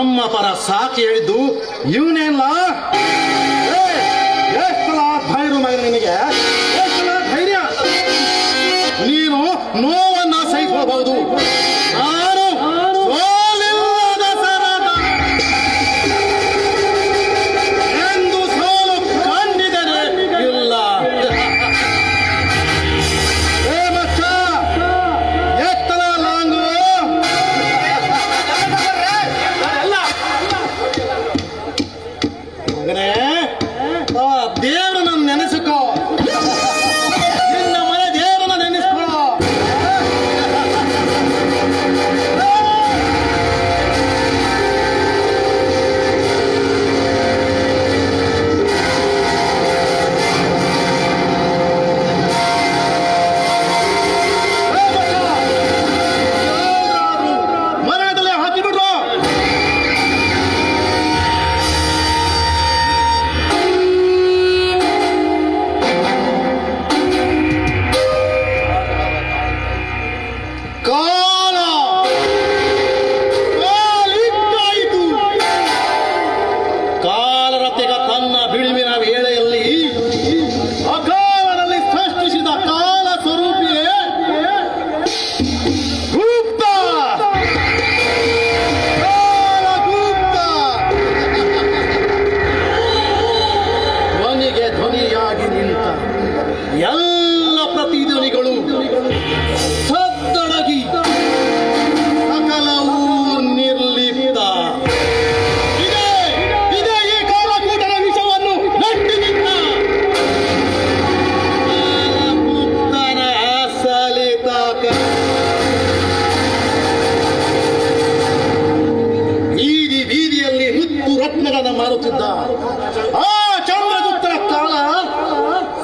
ಅಮ್ಮ ಪರ ಸಾಕಿ ಹೇಳಿದ್ದು ಇವನೇನ್ಲಾ? ಆಡುತ್ತಿದ್ದ ಆ ಚಂದ್ರಗುಪ್ತರ ಕಾಲ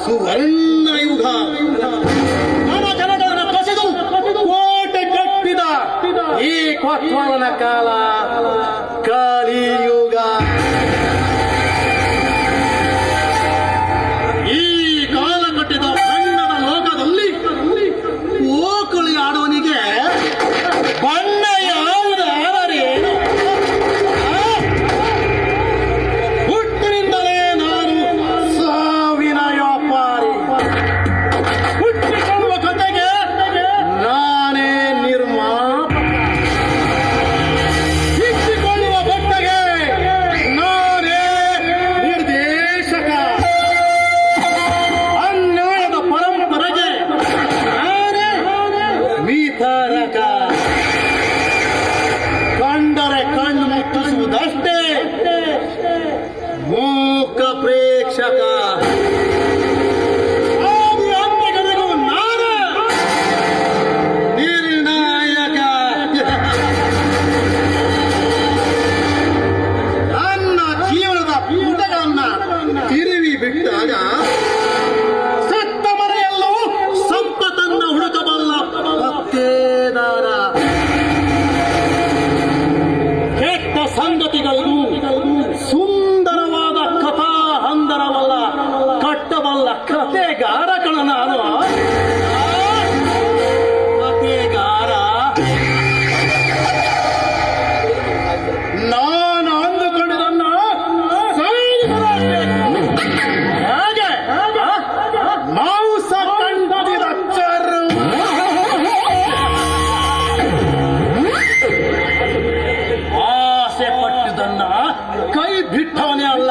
ಸುವರ್ಣ ಯುಗ ಜನಗಳನ್ನು ಕಸಿದು ಕೋಟೆ ಕಟ್ಟಿದ ಈ ಕೊತ್ವಾಲನ ಕಾಲ ಬಿಟ್ಟವನೇ ಅಲ್ಲ.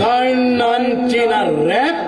ಕಣ್ಣಂಚಿನ ರೆಪ್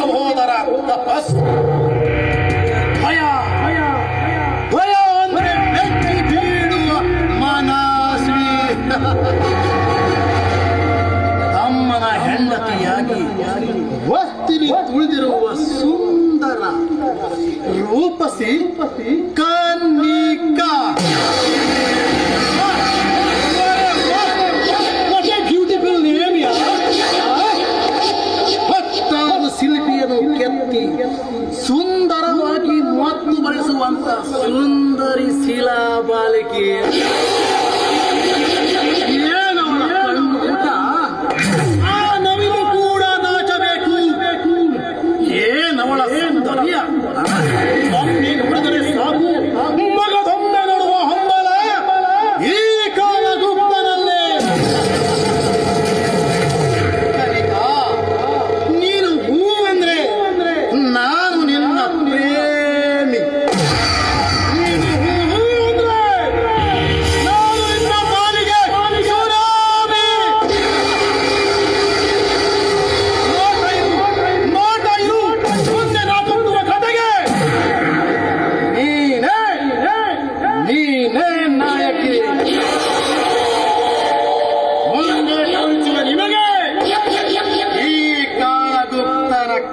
ಸಹೋದರ ತಪಸ್ಸು ಭಯ ಭಯ ಅಂದ್ರೆ ಬೆಟ್ಟಿ ಬೀಳುವ ಮಾನಸ್ವಿ ತಮ್ಮನ ಹೆಂಡತಿಯಾಗಿ ವಸ್ತಿನಿ ಉಳಿದಿರುವ ಸುಂದರ ರೂಪಸಿ ರೂಪಸಿ ವ್ಯಕ್ತಿ ಸುಂದರವಾಗಿ ಮತ್ತು ಬಳಸುವಂತ ಸುಂದರಿಸಿಲ ಬಾಲಿಕೆ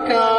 God.